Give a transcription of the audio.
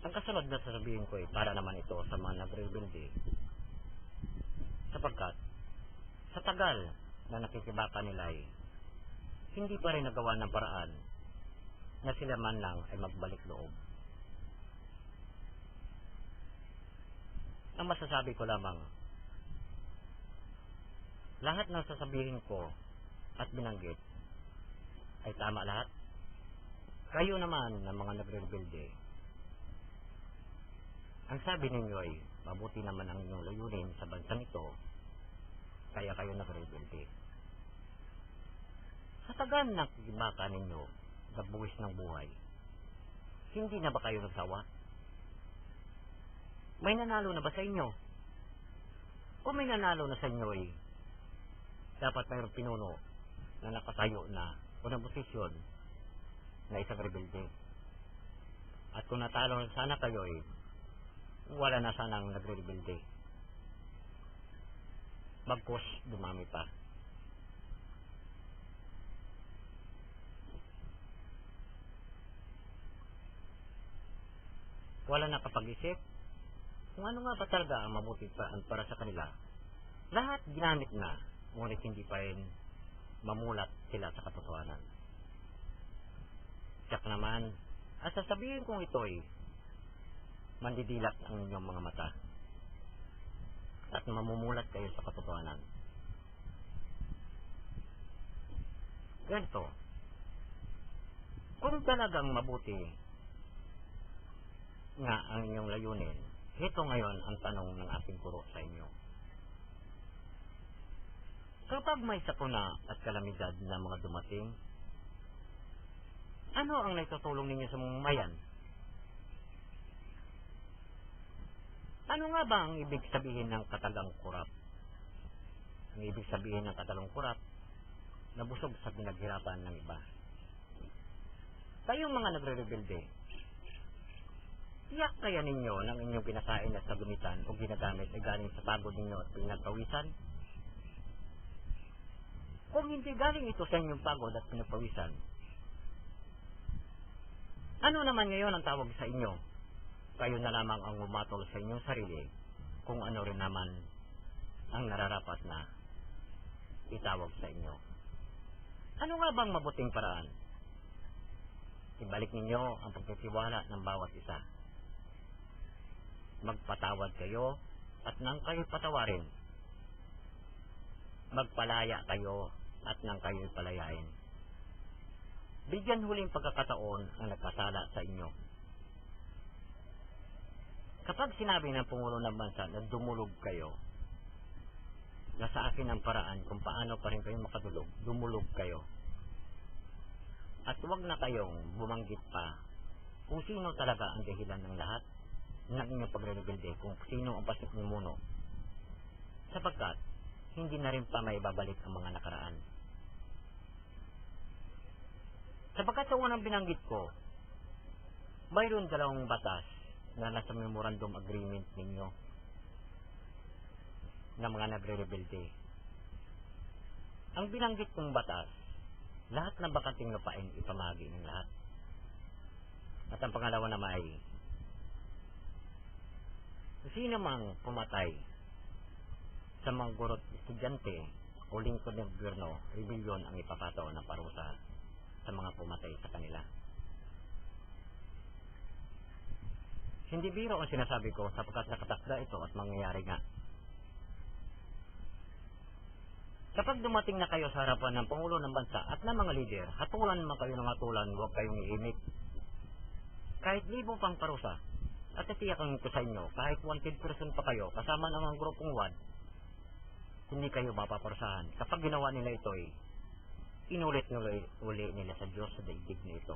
Ang kasunod na sasabihin ko ay para naman ito sa mga nagre-rebelde. Sapagkat, sa tagal na nakikibaka nila ay hindi pa rin nagawa ng paraan na sila man lang ay magbalik loob. Ang masasabi ko lamang, lahat ng sasabihin ko at binanggit ay tama lahat. Kayo naman ng mga nagre-rebelde, ang sabi ninyo ay mabuti naman ang inyong layunin sa bansang ito, kaya kayo nagre-rebelde. Sa tagal ng kibaka ninyo, nagbuwis ng buhay, hindi na ba kayo nagsawa? May nanalo na ba sa inyo? Kung may nanalo na sa inyo ay dapat mayroong pinuno na nakatayo na o na posisyon na isang rebelde. At kung natalo na sana kayo ay wala na sanang nagre-rebelde. Bagkus dumami pa. Wala na kapag-isip kung ano nga ba talaga ang mabuti pa para sa kanila. Lahat ginamit na, ngunit hindi pa rin mamulat sila sa katotohanan. Siyak naman, at sasabihin kong ito ay mandidilak ang inyong mga mata at mamumulat kayo sa katotohanan. Ganito, kung talagang mabuti nga ang inyong layunin, ito ngayon ang tanong ng ating guro sa inyo. Kapag may sakuna at kalamidad na mga dumating, ano ang naitutulong ninyo sa mga mayan? Ano nga ba ang ibig sabihin ng katagang kurap? Ang ibig sabihin ng katagang kurap, nabusog sa pinaghirapan ng iba. Kayong mga nagre-rebelde, tiyak kaya ninyo ng inyong kinakain at sagunitan o ginagamit ay galing sa pagod ninyo at pinagpawisan? Kung hindi galing ito sa inyong pagod at pinagpawisan, ano naman ngayon ang tawag sa inyo? Kayo na lamang ang umatol sa inyong sarili kung ano rin naman ang nararapat na itawag sa inyo. Ano nga bang mabuting paraan? Ibalik ninyo ang pagtitiwala ng bawat isa. Magpatawad kayo at nang kayo patawarin. Magpalaya kayo at nang kayo palayain. Bigyan huling pagkakataon ang nagkasala sa inyo. Kapag sinabi ng Pangulo ng Bansa na dumulog kayo, nasa akin ang paraan kung paano pa rin kayo makadulog, dumulog kayo. At huwag na kayong bumanggit pa kung sino talaga ang dahilan ng lahat ng inyong pagre-rebelde, kung sino ang pasok ng muno. Sapagkat, hindi na rin pa may babalik ang mga nakaraan. Sapagkat sa unang binanggit ko, mayroon dalawang batas na nasa memorandum agreement ninyo na mga nagre-rebelde. Ang binanggit kong batas, lahat ng bakanting lupain ipamagi ng lahat. At ang pangalawa naman ay, sino mang pumatay sa mga gurot estudyante o lingkod ng gobyerno, rebellion ang ipapato ng parusa sa mga pumatay sa kanila. Hindi biro ang sinasabi ko sapagkat nakatakda ito at mangyayari nga. Kapag dumating na kayo sa harapan ng Pangulo ng Bansa at ng mga lider, hatulan man kayo ng hatulan, huwag kayong iimik. Kahit libo pang parusa, at natiyakan ko sa inyo, kahit wanted person pa kayo, kasama ng mga grupong WAD, hindi kayo mapaparusahan. Kapag ginawa nila ito, eh, inulit nila uli nila sa Diyos sa daigdig na ito.